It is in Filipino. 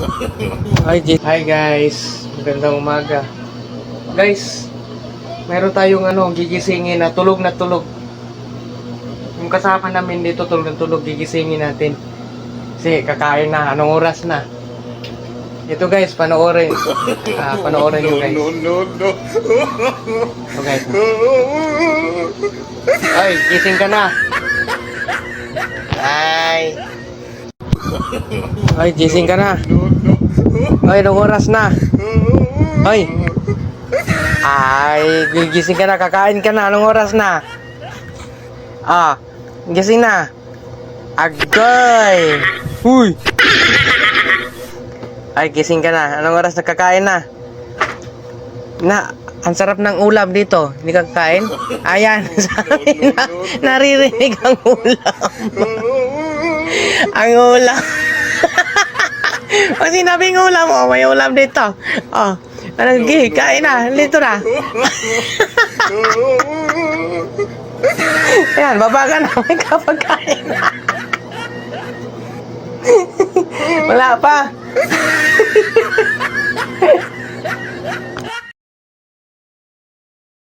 Hi, Hi guys, magandang umaga. Guys, meron tayong ano, gigisingin na tulog na tulog. Yung kasama namin dito tulog na tulog, gigisingin natin. Kasi kakain na, anong oras na? Ito guys, panoorin. Ah, panoorin nyo guys. no, no. Ito guys. Ay, gising ka na. Ay. Ay, gising ka na. Ay, anong oras na? Ay. Ay, gigising ka na, kakain ka na. Anong oras na? Ah, gising na. Agoy. Huy. Ay, gising ka na. Anong oras na kakain na? Na, ang sarap ng ulam dito. Hindi ka kakain? Ayan, sabi na, naririnig ang ulam. ang ulam. Pag sinabing ulam, oh, may ulam dito. Oh, ano, gi, kain na, dito na. Ayan, baba ka na, may kapagkain na. Wala pa.